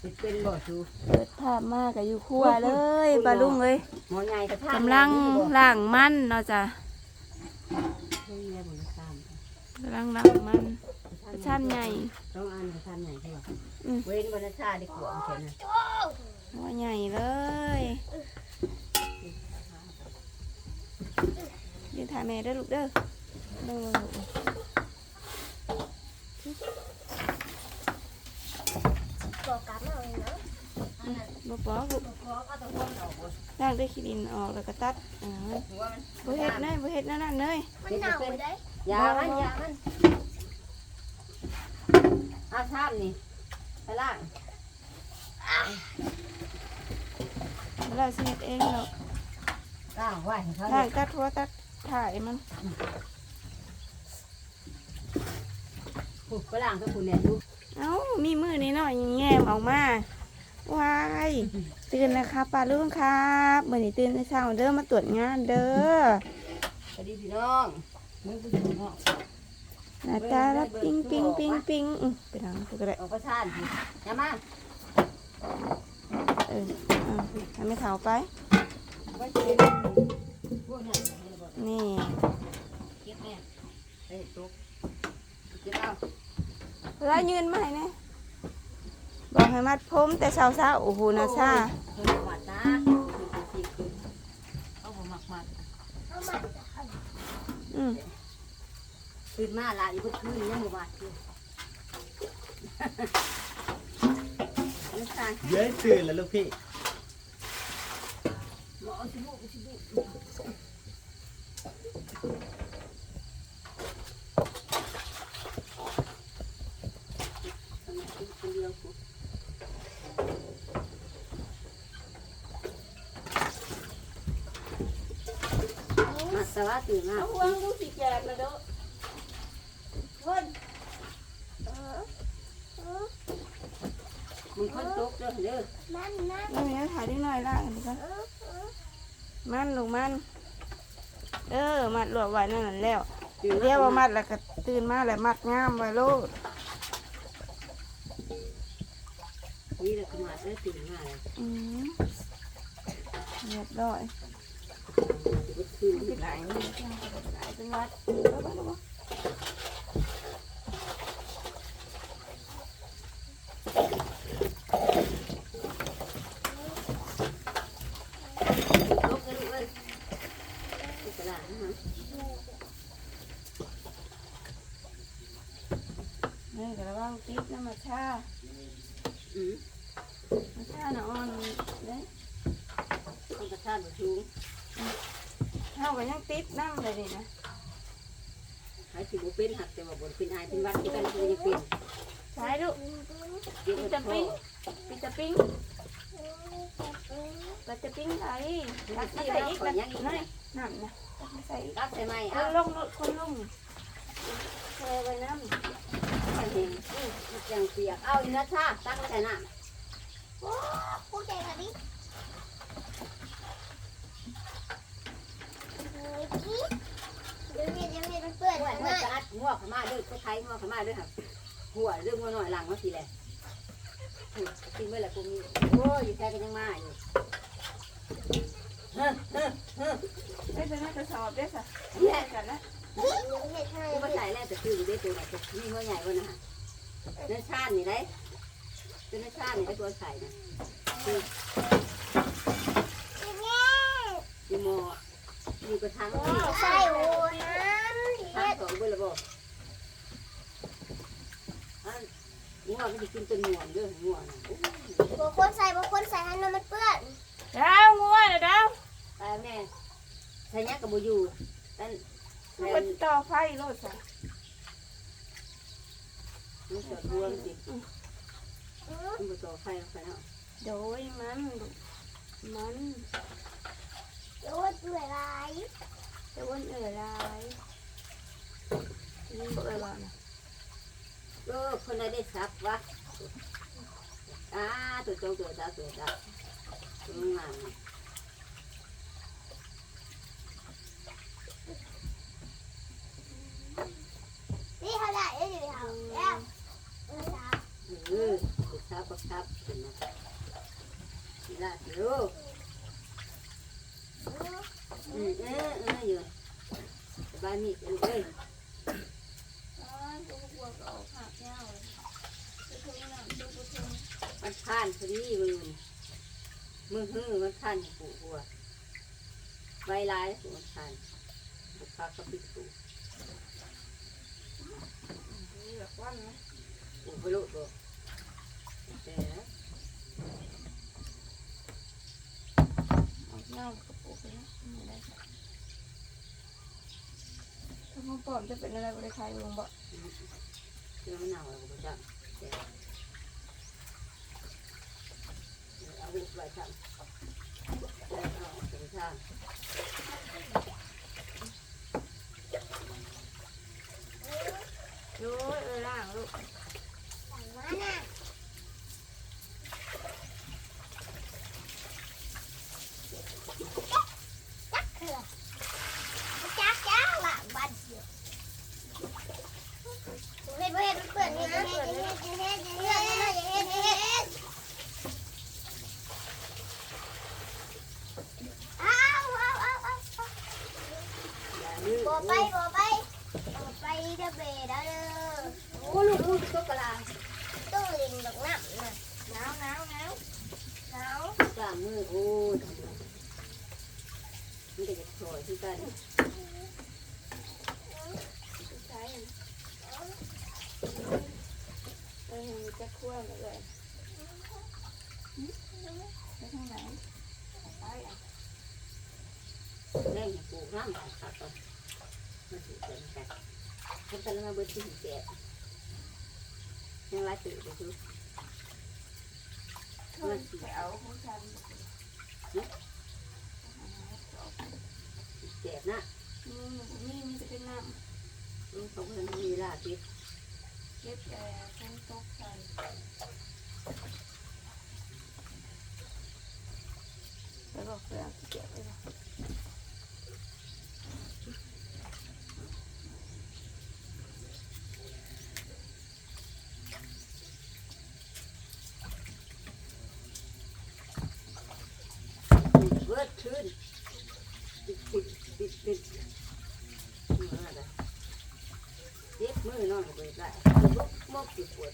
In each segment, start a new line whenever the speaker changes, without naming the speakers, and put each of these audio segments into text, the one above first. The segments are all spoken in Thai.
เป็นเป็นบ่ชู
เปิดภาพมากกับอยู่ครัวเลยปลาลุงเลย
หมอใหญ่กระทะ
กำลังล้างมันเนาะจ้ะ
เฮ้ยแม่บ่ได้ตาม
กำลังล้างมันกระชั้นใหญ่
ต้องอ่านกระทันใหญ่ใช่ป่ะ
อืม
เว้นวันชาดีกว่าเขียนนะ
หัวใหญ่เลยยืนถ่ายแม่เด้อลูกเด้อเด้อลูก
บอกกลับมาเลยเนาะ
บ่ปอกลูก
ขอก็ต้องพ้นออกบ่
ล้างด้วยขี้ดินออกแล้วก็ตัดอ่า
หัวมัน
บ่เฮ็ดเนยบ่เฮ็ดนั่นนั่นเนย
มันหนาวได้
ยามันยามันอาทามนี่ไปล่าง
เราสิเฮ็ดเองเนาะ
ล่างไว้ให้เขา
ล้างตัดหัวตัดถ่ายมัน
ผูกไปล่างก็ผูกเนี่ยดู
เอ้ามีมือนี่เนาะยังแง้มออกมาว้ายตื่นนะครับป้าลุงครับมื้อนี้ตื่นแต่เช้าเด้อมาตรวจงานเด้อ
สวัสดีพี่น้องมึงผู้หญิงเนาะ
หน้าตาละปิ้งปิ้งปิ้งปิ้งอื้อไปทางไปก็ได้
ออกประชานสิอย่ามา
เออเอาให้ไม่เท้าไป
ไว้เก็บพวกนั้นให้ระเบิด
นี่
เก็บแม่ไปเห็ดตุ๊กเก็บเอา
แล้วยืนมาให้แน่บอกให้มัดผมแต่เช้าเช้าๆโอ้โหนะซ่า
เพิ่นหวัดนะคือคือคือเอาผมหมักหมัก
เอามา
อืม
ตื่นมาละอีกคืนยังบ่บาดอยู่น้ำตาล
เย้ยตื่นแล้วลูกพี่
บ่เอาชิบุเอาชิบุคนเดียวกู มาสวัสดีมา
เอาห่วงดูสิแจกเลยเด้อคน
มึงคนตกเด้อเด้อ
นั่นนั่น
นี่มีถ่ายนิดหน่อยละอันนี้ก็
เออเออ
มันลูกมัน เออ มัดหลวมไว้นั่นนะแล้ว
ตื่น
เรียกว่ามัดแล้วก็ตื่นมาแล้วมัดงามไว้โลด
นี่แหละขมาได้ตื่นมาแล้ว
อืมเรียบร้อย
คืน
ปิดไหนนี่ เท่ากั
บ
ยังติดน้ำเลยนี่นะ
หายสิบ่เป็นหักแต่ว่าบ่เป็นอายเป็นวัดที่กันก็ยังเป็น
ใช่ลูก
เดี๋ยว
ปิ
มั
ด
น
จะ
ท้อ
ปิ้งปิดจะปิ้งปิดจะปิ้งไหนตักมาใส่อีกนะน้อยน้ำนะตักมาใส่อีก
ตักใส่ไม้
ค
เอา
นลงคนลงแช่ไว้น้ำ
ใส่เองอืมมันยังเปียกเอาอีกนะชาตักมาใส่น้ำ
โอ้พูดใจกันดิเฮ้ยกิ๊ดเดี๋ยวเนี่ยเดี๋ยวเนี่ยมันเปื้อน
หัว
ง่าย
จะอัดงวขมาเด้อไทยงวขมาเด้อครับหัวเรื่องหัวหน่อยหลังมาสิแหละกินเมื่อไหร่กูมีโอ้ยแค่กันยังมาอยู่เฮ้อเฮ้อเฮ้อ
ได้จะน่าจะสอบได้สิแยกกันนะ
เดี๋ยวเมียทำไม
กูมาใส่แล้วแต่คือได้ตัวไหนนี่หัวใหญ่กว่านะฮะเนื้อชาตินี่ได้เนื้อชาตินี่ได้ตัวใส่นะยู่หมอยู่กระทัง
ใส่โอ้น้ำ
ทางส องเบอร์ละบอกอันงัวมันจะกินตัวหนวลเด้องัวนะโอ้ย
บางคนใส่บางคนใส่ให้น้ำมันเปื้อน
ดาวงัวนะดาว
ตายแม่ใส่ยักกับบูอยู่นั่น
มั
แม่
นต่อไฟโลดสิ
มันจอดรวมสิมันบ่ต่อไฟลงไปแล้ว
โดยมันมัน
โอ้ยเปื่อยลาย
จะวนเอ๋ยลา ยนี่เอ๋ยว่านะ
เออคนใดได้ซับวะอ่าตัวโตตัวจ้าตัวจ้าอืมงา
นี่เขาได้ได้อยู่เขาแล้ว
เออตัวซับครับก็ครับขึ้นมาทีละทีลูกอืมเออเอออยู่สบายมีกันเอ๋
อ กบัวก็ออกผักเงาเลยไปทุ่งน้ำลูกบัวทุ่ง
มันผ่านพอดีมือมือหื้อมันผ่านปูหัวใบลายปูมันผ่านปลูกผักก็ปิดปู
นี่แบบวันนะ
ปลูกไปลูกบ่แต่
ออกเงาก็ปลูกไปนะไม่ได้ถ้าพ่อปลอมจะเป็นอะไรบริคายลงบ่
chưa mới nào là một trận Hãy subscribe cho kênh Ghiền Để
không bỏ lỡ những video hấp dẫn คั่วมาเลยไปทางไหนไปอะ
แรงปลูกน้ำขาดก่อนมาถูกกันกันทำกันแล้วมาเบิดที่แก่ยังไรตื่นไปคือ
ไปเอาของฉัน
แก่นะ
นี่นี่มีจะเป็นน้
ลูกเขาเพิ่งมีเวลาติดำ
เก็บแต่ทั้งตกใส่แล้วกเลือกเก็
บ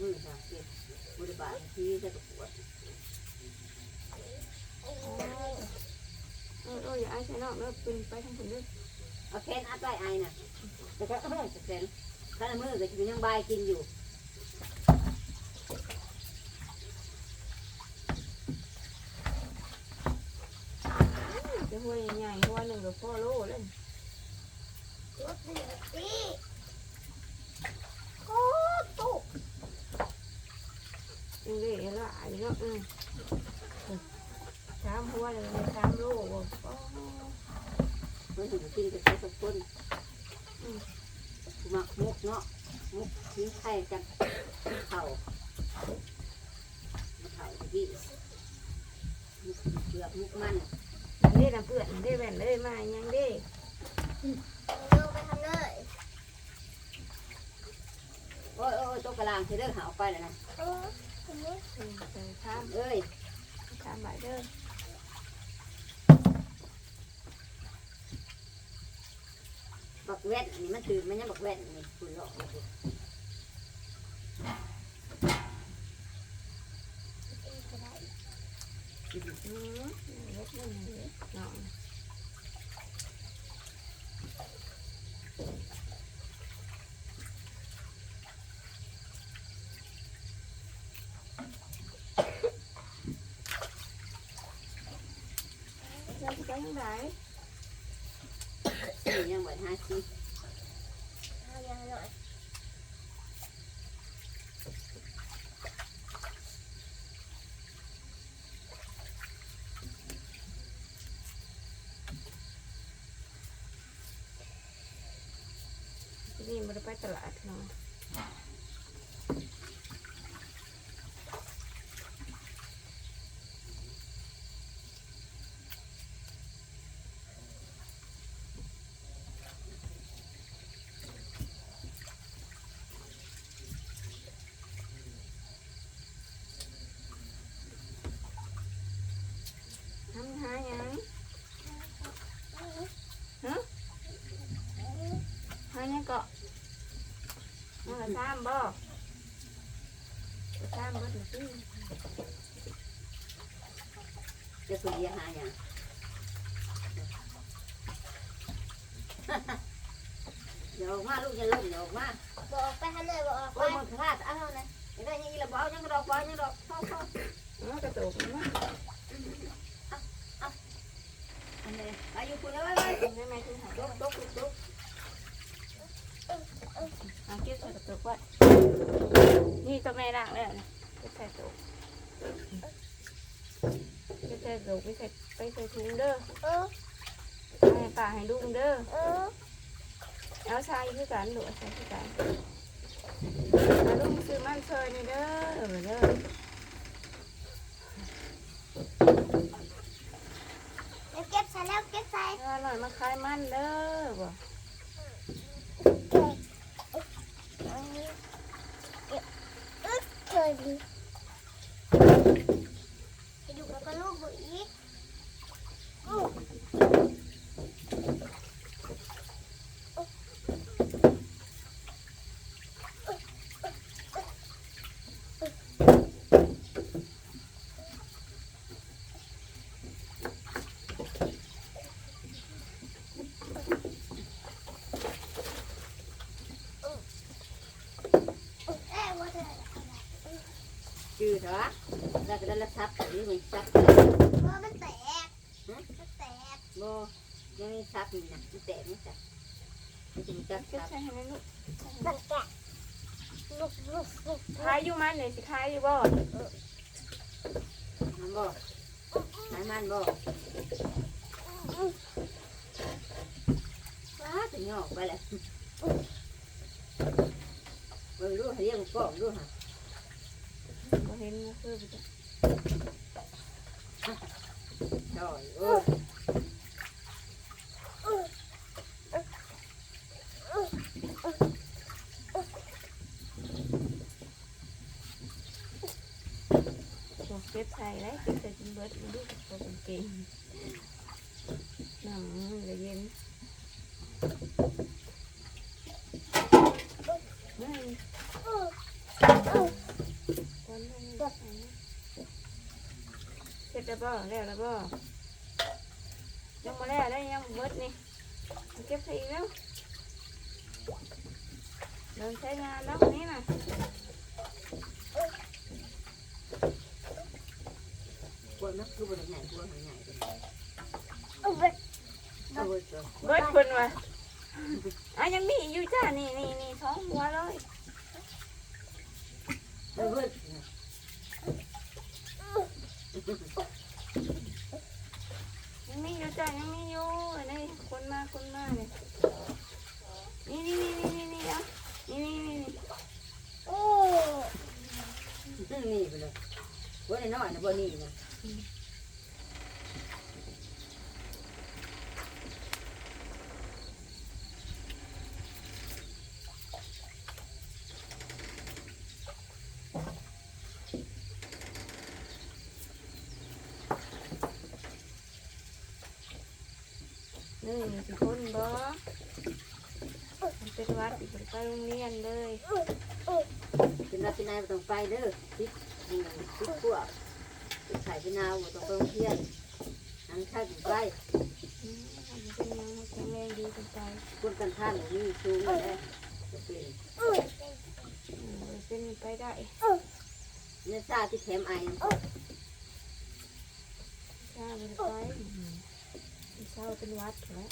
มือค่ะเจ็บบริบาลที่จะปวด
เออเอออย่าไอ้ใช่นอกแล้วเป็นไปทางคนด้วย
เอาแขนอัดไว้ไอ้น่ะแต่ก็เออแขนข้ามือก็จะยังบายกินอยู่
จะหัวใหญ่ๆหัวหนึ่งกับพ่อโล่เลย
รถเหลือตีโอ้ตุ๊ก
ยังได้หลายเนาะอืมสามหัวเลยสามโล่บ่อ๋อ
มันถึงกินกับใช้สักคนมักมุกเนาะมุกทิ้งไข่จากเข่าเข่าที่มุกเกือบมุกมัน
ได้น้ำเปื่อนได้แว่นเลยมายังได้
เอาไปทำเลย
โอ้ยโอ้ยตัวกระลางที่เรื่องหาออกไปแล้วนะ
Ừ, từ tham
ơi tham lại đơn bọc vẹn thì
mà từ mà
nhá bọc vẹn thì phủ. ทั้
งหลา
ยนี่
ยัง
เหมือ
นห้าสิบ บ่ไปข้ามบ่ถึงที่
จะสุริยหาอย่างเดี๋ยวออกมาลูกอย่าล้มเดี๋ยวออกมา
บอกไปทะเลบอกไป
โอ้ยมันพลาดเอาเลยยังได้ยังอีละบ่เอายังกระดอกบ่ยังกระดอกเข้าเข้า
อ๋อกระตุกมัน
อันนี้อายุคุณแล้วไว้ไว้
ได้ไหมที่หา
ตกตกตก
เอาเก็บใส่กระตุกไว้นี่ตัวแม่ด่างแล้วนะเก็บใส่ตุกเก็บใส่ตุกไปใส่ไปใส่ถุงเด้อ
เออ
ให้ป่าให้ลุงเด้อ
เออ
เอาชายคือกันดูชายคือกันมาลุงซื้อมันเชยนี่เด้อเออเด้อ
เก็บใส่แล้วเก็บใส่
เอาหน่อยมาขายมันเด้อบ่
เคยดีไปดูแล้วก็ลูกบุอีก เอ้ยว่าเธอ
จืดเหรอแล้วทับทรัพย์นี่มันทรัพย์
ว่ามันแตกมันแตก
บ่ยังมีทรัพย์นี่นะมันแตกจ้ะมันจะมีทรัพย์
เก็บใส่ให้แม่ลูก
มันแตกลูกลูกลูก
ขายอยู่มันเนี่ยสิขายอยู่บ่
มันบ่หายมันบ่ว้าถึงงอกไปแล้วเบิ่งดูให้เรียกกล้องดูฮะ
บ่เห็นนะคือบ่จ้ะ
ช่อยเออ
โอ้เก็บใส่เลยเก็บใส่จนเบิดมาดูตัวเป็นเก่งน้ำมันก็เย็นนี่ตอนนั้นก็ใส่นะเสร็จแล้ว บ่แล้วแล้วบ่ยังมาแล้วได้ยังบ่เบิดนี่เอาเก็บใส่อีกแล้วเดินใช้งานแล้ววันนี้น่ะ
กลัวนักคือบ่ได้ใหญ่กลัวใหญ่เป็น
เอาไป
เอาเว้ยเจ้า
เบิดคนว่ะอะยังมีอยู่จ้านี่นี่นี่ท้องหัวเลย
เอาเว้ย
ยังมีอยู่จ้ายังมีอยู่อันนี้คนมาค นมาเนี่ยนี่นี่นี่นี่นี่อะนี่นี่นี่
โอ้
นี่ไปเลยวันนี้น้อยนะบ่นี่นะ
นี่สิคนบ่มัน เป็นวัดอีกไปโรงเรียนเลย
เป็นรักเป็นนายบ่ต้องไปเด้อคิดหมู่คิดพวกเป็นไข่เป็นนาวบ่ต้องไปโรงเรียนทางชาติไป
อืมมันเป็นยังแข็งแรงดีเป็นใจ
คนกันท่านบ่มีสูงเลยจะเป็น
อืมเป็นไปได้
เนื้อซาที่แถมไอ
จ้าไปไปอืมเศร้าเป็นวัดแล้ว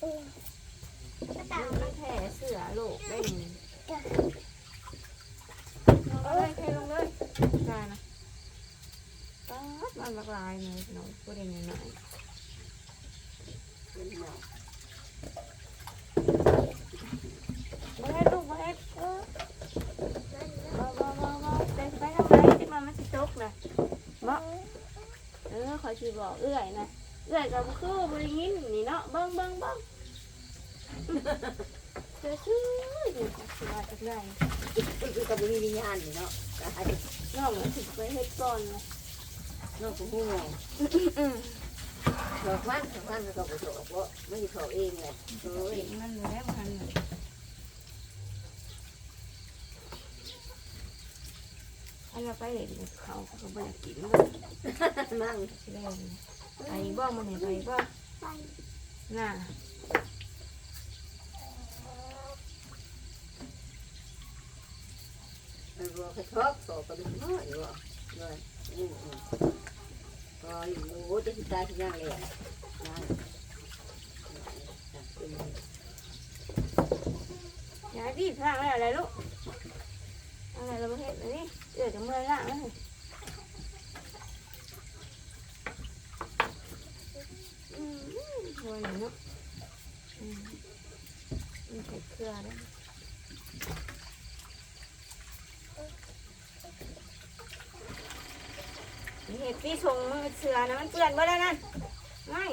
ก็ ตา
มัน
ม
มีแผลเสือโลกได้หนึ่งลงเลยเทลงเลยจ้นะป๊าดมันบักลายเลยหน่อยพูดเองหน่อย
เป็นหมอ
บ่เฮ็ดลูกบ่เฮ็ดเออบ่บ่บ่บ่เดินไปทางไหนที่มันมันสิตกนะบ่เออขอยสิบอกเอื้อยนะเอื้อยก็บ่คือบ่ได้ยินนี่เนาะเบิ่งเบิ่งเบิ่ง เจอซื้ออยู่สิว่าจักได้
คือกับมีวิญญาณเนาะก็ให้
น้องมันสิไปเฮ็ดก่อนนะ
น้องผู้ฮู้ง
อืม
ดอกมันดอกมันก็บ่ดอกบ่ไม่เขาเองแหละโอ้ย
เห็นมันอยู่แล้วมันน่ะนเราไปเห็นเขาเขาก็บ่อยากกินมัน
มั่ง
สิได้ไปบ่มันเห็นไปบ่
ไป
น่ะ
มันบอกระทบต่อกระดูกน้อยว่ะเลยอืมอืมก็อยู่โอ้จะสิตายที่ย่งเลยนั่นจับเป็น
ยายพี่ล้างแล้วอะไรลูกอะไรเราเห็นอันนี้เดี๋ยวจะเมื่อยล้างแล้วนี่อืมโวยเนาะอืมมันใส่เครือแล้ว เห็ดพี่ชงมือเสือนะมันเปื้อนบ่ได้นั่นไม่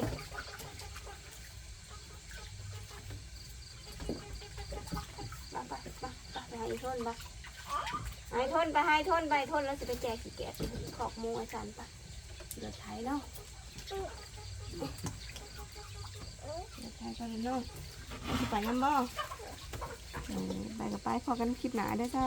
ไปไปไปไปให้ทนไปให้ทนไปให้ทนไปทนแล้วจะไปแจกขี้แกะขอกมูไอ้สันไปเดือดไทยเนาะเดือดไทยก็เลยเนาะไปน้ำบ่ไปกับไปพอกันคลิปหนาได้จ้า